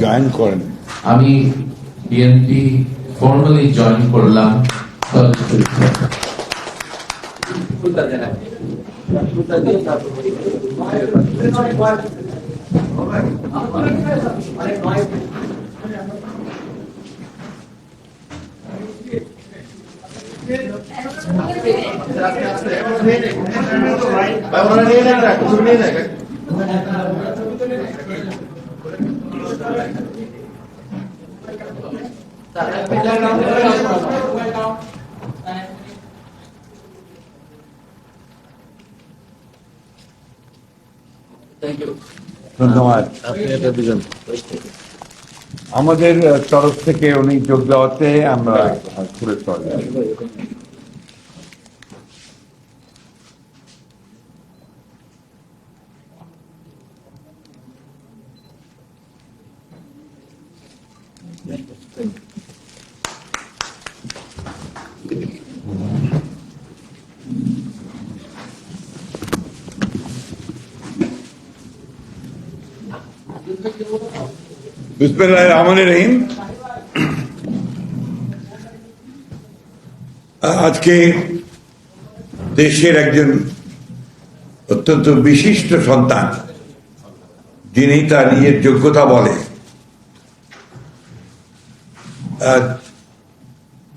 Join করেন আমি BNP formally join করলাম ধন্যবাদ। আমাদের তরফ থেকে উনি যোগ দেওয়াতে আমরা ঘুরে চলে আজকে দেশের একজন অত্যন্ত বিশিষ্ট সন্তান যিনি তার নিজের যোগ্যতা বলে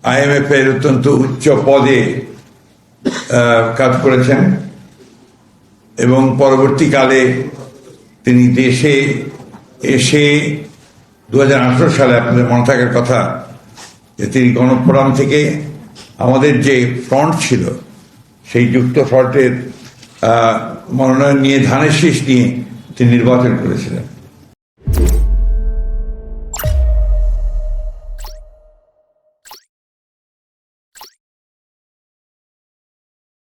আইএমএফ এর অত্যন্ত উচ্চ পদে কাজ করেছেন এবং পরবর্তীকালে তিনি দেশে এসে দু হাজার আঠারো সালে আপনাদের মনে থাকার কথা যে তিনি গণফোরাম থেকে আমাদের যে ফ্রন্ট ছিল, সেই যুক্ত ফ্রন্টের মনোনয়ন নিয়ে ধানের শীষ নিয়ে তিনি নির্বাচন করেছিলেন।